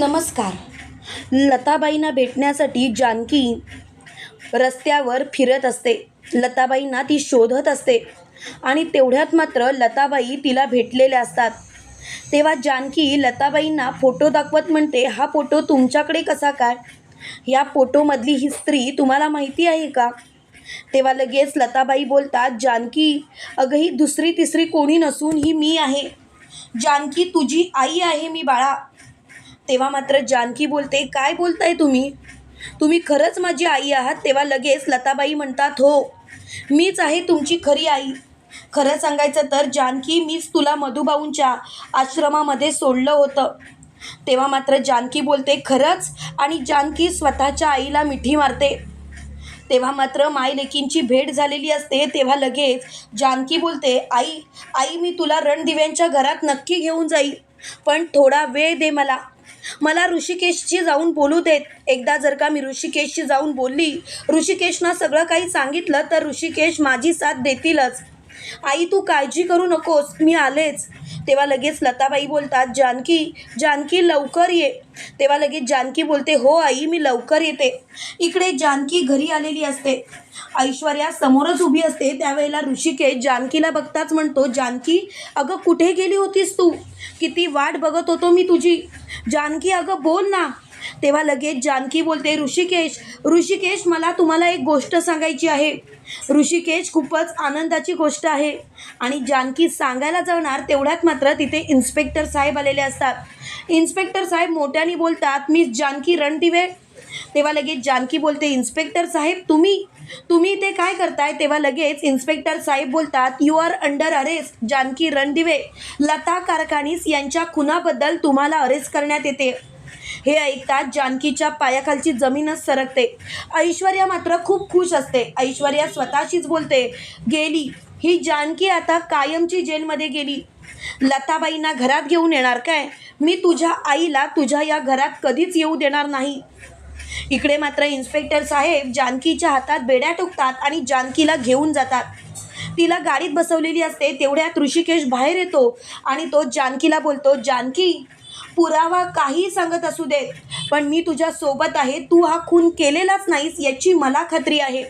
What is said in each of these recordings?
नमस्कार. लताबाईंना भेटण्यासाठी जानकी रस्त्यावर फिरत असते. लताबाईंना ती शोधत असते आणि तेवढ्यात मात्र लताबाई तिला भेटलेल्या असतात. तेव्हा जानकी लताबाईंना फोटो दाखवत म्हणते हा फोटो तुमच्याकडे कसा काय? या फोटोमधली ही स्त्री तुम्हाला माहिती आहे का? तेव्हा लगेच लताबाई बोलतात जानकी अगं ही दुसरी तिसरी कोणी नसून ही मी आहे. जानकी तुझी आई आहे मी बाळा. तेव्हा मात्र जानकी बोलते काय बोलताय तुम्ही? तुम्ही खरंच माझी आई आहात? तेव्हा लगेच लताबाई म्हणतात हो मीच आहे तुमची खरी आई. खरं सांगायचं तर जानकी मीच तुला मधुबाऊंच्या आश्रमामध्ये सोडलं होतं. तेव्हा मात्र जानकी बोलते खरंच? आणि जानकी स्वतःच्या आईला मिठी मारते. तेव्हा मात्र मायलेकींची भेट झालेली असते तेव्हा लगेच जानकी बोलते आई आई मी तुला रणदिव्यांच्या घरात नक्की घेऊन जाईल पण थोडा वेळ दे मला. मला ऋषिकेशची जाऊन बोलू देत. एकदा जर का मी ऋषिकेशची जाऊन बोलली ऋषिकेशनं सगळं काही सांगितलं तर ऋषिकेश माझी साथ देतीलच. आई तू काळजी करू नकोस. मी आलेच. तेव्हा लगेच लताबाई बोलतात जानकी जानकी लवकर ये. तेव्हा लगेच जानकी बोलते हो आई मी लवकर येते. इकडे जानकी घरी आलेली असते. ऐश्वर्या समोरच उभी असते. त्यावेळेला ऋषिकेश जानकीला बघताच म्हणतो जानकी अगं कुठे गेली होतीस तू? किती वाट बघत होतो मी तुझी. जानकी अगं बोल ना. तेव्हा लगेच जानकी बोलते ऋषिकेश ऋषिकेश मला तुम्हाला एक गोष्ट सांगायची आहे. ऋषिकेश खूपच आनंदाची गोष्ट आहे. आणि जानकी सांगायला जाणार तेवढ्यात मात्र तिथे इन्स्पेक्टर साहेब आलेले असतात. इन्स्पेक्टर साहेब मोठ्याने बोलतात मी जानकी रणदिवे तेव्हा लगेच जानकी बोलते इन्स्पेक्टर साहेब तुम्ही तुम्ही ते काय करताय? तेव्हा लगेच इन्स्पेक्टर साहेब बोलतात you are under arrest Janaki Randive Lata Karkhanis यांच्या खुनाबद्दल तुम्हाला अरेस्ट करण्यात येते. हे ऐकताच जानकीच्या पायाखालची जमीनच सरकते. ऐश्वर्या मात्र खूप खुश असते. ऐश्वर्या स्वतःशीच बोलते गेली. ही जानकी आता कायमची जेलमध्ये गेली. लताबाईंना घरात घेऊन येणार काय? मी तुझ्या आईला तुझ्या या घरात कधीच येऊ देणार नाही. इकडे मात्र इन्स्पेक्टर साहेब जानकीच्या हातात बेड्या टोकतात आणि जानकीला घेऊन जातात. तिला गाडीत बसवलेली असते तेवढ्यात ऋषिकेश बाहेर येतो आणि तो जानकीला बोलतो जानकी पुरावा काही सांगत असू देत पण मी तुझ्या सोबत आहे. तू हा खून केलेलाच नाहीस याची मला खात्री आहे.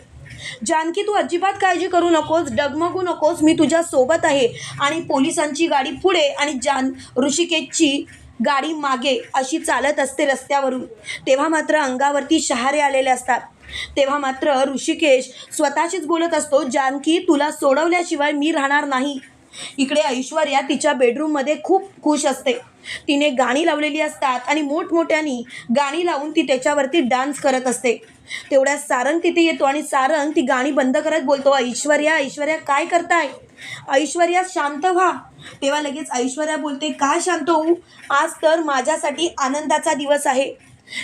जानकी तू अजिबात काळजी करू नकोस डगमगू नकोस. मी तुझ्या सोबत आहे आणि पोलिसांची गाडी पुढे आणि जान ऋषिकेशची गाडी मागे अशी चालत असते रस्त्यावरून. तेव्हा मात्र अंगावरती शहारे आलेले असतात. तेव्हा मात्र ऋषिकेश स्वतःशीच बोलत असतो जानकी तुला सोडवल्याशिवाय मी राहणार नाही. इकडे ऐश्वर्या तिच्या बेडरूममध्ये खूप खुश असते. तिने गाणी लावलेली असतात आणि मोठमोठ्यानी गाणी लावून ती त्याच्यावरती डान्स करत असते. तेवढ्या सारंग तिथे येतो आणि सारंग ती गाणी बंद करत बोलतो ऐश्वर्या ऐश्वर्या काय करताय? ऐश्वर्या शांत व्हा. तेव्हा लगेच ऐश्वर्या बोलते का शांत होऊ? आज तर माझ्यासाठी आनंदाचा दिवस आहे.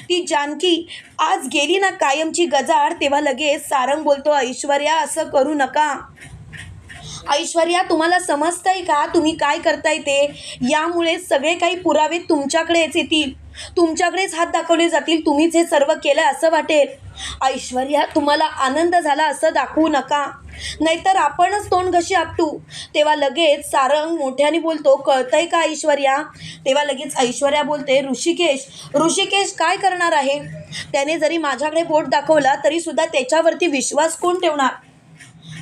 ती जानकी आज गेली ना कायमची गजाड तेव्हा लगेच सारंग बोलतो ऐश्वर्या असं करू नका. ऐश्वर्या तुम्हाला समजतंय का? तुम्ही काय करताय ते? यामुळे सगळे काही पुरावे तुमच्याकडेच येतील. तुमच्याकडेच हात दाखवले जातील. तुम्हीच हे सर्व केलं असं वाटेल. ऐश्वर्या तुम्हाला आनंद झाला असं दाखवू नका. नाहीतर आपणच तोंड कशी आपटू? तेव्हा लगेच सारंग मोठ्याने बोलतो कळतंय का ऐश्वर्या? तेव्हा लगेच ऐश्वर्या बोलते ऋषिकेश ऋषिकेश काय करणार आहे? त्याने जरी माझ्याकडे बोट दाखवला तरी सुद्धा त्याच्यावरती विश्वास कोण ठेवणार?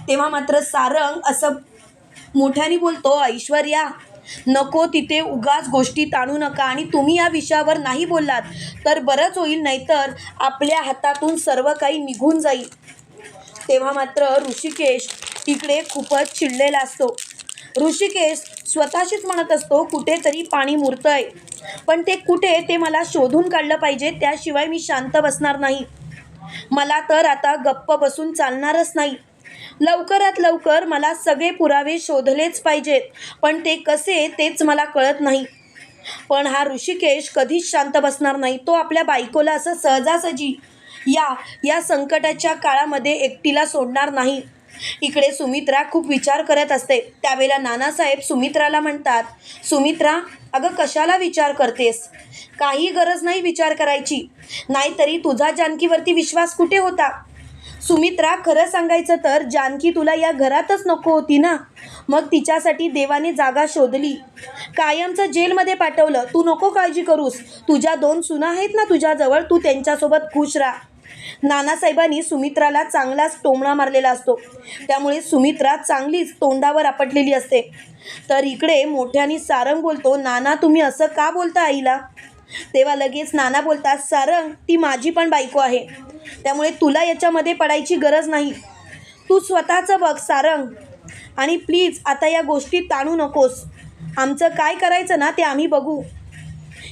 तेव्हा मात्र सारंग असं मोठ्याने बोलतो ऐश्वर्या नको तिथे उगाच गोष्टी ताणू नका आणि तुम्ही या विषयावर नाही बोललात तर बरंच होईल नाहीतर आपल्या हातातून सर्व काही निघून जाईल. तेव्हा मात्र ऋषिकेश इकडे खूपच चिडलेला असतो. ऋषिकेश स्वतःशीच म्हणत असतो कुठेतरी पाणी मुरतंय. पण ते कुठे ते मला शोधून काढलं पाहिजे त्याशिवाय मी शांत बसणार नाही. मला तर आता गप्प बसून चालणारच नाही. लवकरात लवकर मला सगळे पुरावे शोधलेच पाहिजेत. पण ते कसे तेच मला कळत नाही. पण हा ऋषिकेश कधीच शांत बसणार नाही. तो आपल्या बायकोला असं सहजासहजी या या संकटाच्या काळामध्ये एकटीला सोडणार नाही. इकडे सुमित्रा खूप विचार करत असते. त्यावेळेला नानासाहेब सुमित्राला म्हणतात सुमित्रा अगं कशाला विचार करतेस? काही गरज नाही विचार करायची. नाहीतरी तुझा जानकीवरती विश्वास कुठे होता? सुमित्रा खरं सांगायचं तर जानकी तुला या घरातच नको होती ना? मग तिच्यासाठी देवाने जागा शोधली. कायमचं जेलमध्ये पाठवलं. तू नको काळजी करूस. तुझ्या दोन सुना आहेत ना तुझ्याजवळ तू त्यांच्यासोबत खुश राहा. नानासाहेबांनी सुमित्राला चांगलाच टोमणा मारलेला असतो. त्यामुळे सुमित्रा चांगलीच तोंडावर आपटलेली असते. तर इकडे मोठ्याने सारंग बोलतो नाना तुम्ही असं का बोलता आईला? तेव्हा लगेच नाना बोलतात सारंग ती माझी पण बायको आहे. त्यामुळे तुला याच्यामध्ये पडायची गरज नाही. तू स्वतःचं बघ सारंग आणि प्लीज आता या गोष्टी ताणू नकोस. आमचं काय करायचं ना ते आम्ही बघू.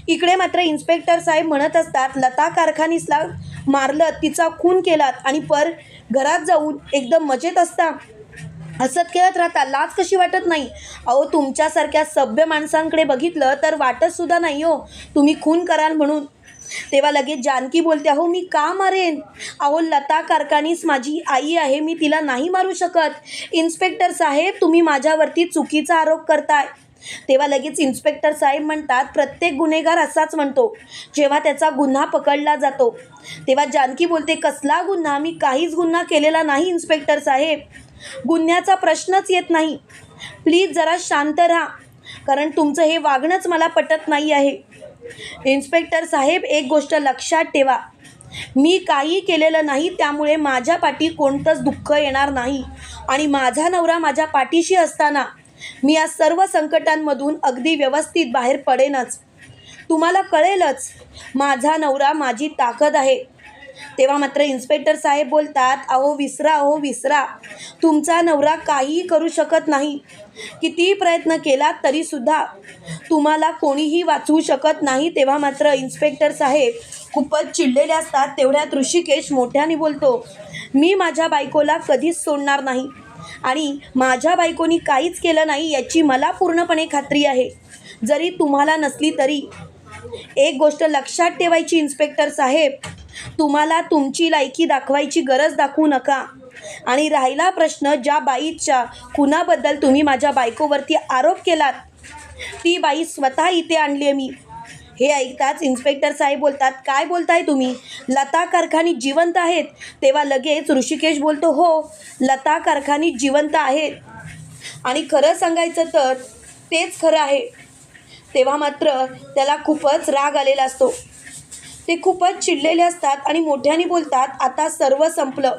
इकडे मात्र इन्स्पेक्टर साहेब म्हणत असतात लता कारखानीसला मारलं तिचा खून केलात आणि पर घरात जाऊन एकदम मजेत असता. हसत खेळत राहता लाज कशी वाटत नाही? अहो तुमच्यासारख्या सभ्य माणसांकडे बघितलं तर वाटत सुद्धा नाही हो. तुम्ही खून कराल म्हणून. तेव्हा लगेच जानकी बोलते अहो मी का मारेन? अहो लता कारखानीस माझी आई आहे मी तिला नाही मारू शकत. इन्स्पेक्टर साहेब तुम्ही माझ्यावरती चुकीचा आरोप करताय. तेव्हा लगेच इन्स्पेक्टर साहेब म्हणतात प्रत्येक गुन्हेगार असाच म्हणतो जेव्हा त्याचा गुन्हा पकडला जातो. तेव्हा जानकी बोलते कसला गुन्हा? मी काहीच गुन्हा केलेला नाही इन्स्पेक्टर साहेब. गुन्ह्याचा प्रश्नच येत नाही. प्लीज जरा शांत राहा कारण तुमचं हे वागणंच मला पटत नाही आहे. इन्स्पेक्टर साहेब एक गोष्ट लक्षात ठेवा. मी काही केलेलं नाही त्यामुळे माझ्या पाठी कोणतंच दुःख येणार नाही. आणि माझा नवरा माझ्या पाठीशी असताना मी या सर्व संकटांमधून अगदी व्यवस्थित बाहेर पडेनच. तुम्हाला कळेलच माझा नवरा माझी ताकद आहे. तेव्हा मात्र इन्स्पेक्टर साहेब बोलतात अहो विसरा अहो विसरा. तुमचा नवरा काहीही करू शकत नाही. कितीही प्रयत्न केला तरीसुद्धा तुम्हाला कोणीही वाचवू शकत नाही. तेव्हा मात्र इन्स्पेक्टर साहेब खूपच चिडलेले असतात. तेवढ्यात ऋषिकेश मोठ्याने बोलतो मी माझ्या बायकोला कधीच सोडणार नाही. आणि माझ्या बायकोनी काहीच केलं नाही याची मला पूर्णपणे खात्री आहे. जरी तुम्हाला नसली तरी एक गोष्ट लक्षात ठेवायची इन्स्पेक्टर साहेब. तुम्हाला तुमची लायकी दाखवायची गरज दाखवू नका. आणि राहिला प्रश्न ज्या बाईच्या खुनाबद्दल तुम्ही माझ्या बायकोवरती आरोप केलात ती बाई स्वतः इथे आणली आहे मी. हे ऐकताच इन्स्पेक्टर साहेब बोलतात काय बोलताय तुम्ही? लता कारखानी जिवंत आहेत. तेव्हा लगेच ऋषिकेश बोलतो हो लता कारखानी जिवंत आहेत आणि खरं सांगायचं तर तेच खरं आहे. तेव्हा मात्र त्याला खूपच राग आलेला असतो. ते खूपच चिडलेले असतात आणि मोठ्याने बोलतात आता सर्व संपलं.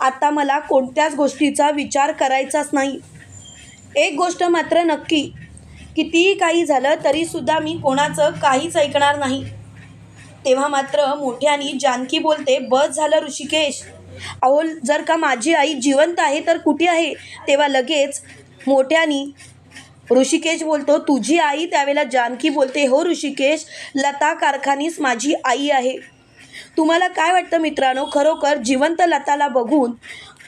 आता मला कोणत्याच गोष्टीचा विचार करायचाच नाही. एक गोष्ट मात्र नक्की कितीही काही झालं तरीसुद्धा मी कोणाचं काहीच ऐकणार नाही. तेव्हा मात्र मोठ्यानी जानकी बोलते बस झालं ऋषिकेश. अहो जर का माझी आई जिवंत आहे तर कुठे आहे? तेव्हा लगेच मोठ्यानी ऋषिकेश बोलतो तुझी आई त्यावेळेला जानकी बोलते हो ऋषिकेश लता कारखानीस माझी आई आहे. तुम्हाला काय वाटतं मित्रांनो? खरोखर जिवंत लताला बघून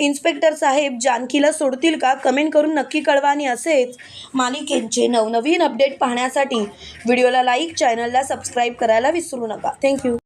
इन्स्पेक्टर साहेब जानकीला सोडतील का? कमेंट करून नक्की कळवा आणि असेच मालिकेंचे नवनवीन अपडेट पाहण्यासाठी व्हिडिओला लाईक चॅनलला सबस्क्राईब करायला विसरू नका. थँक्यू.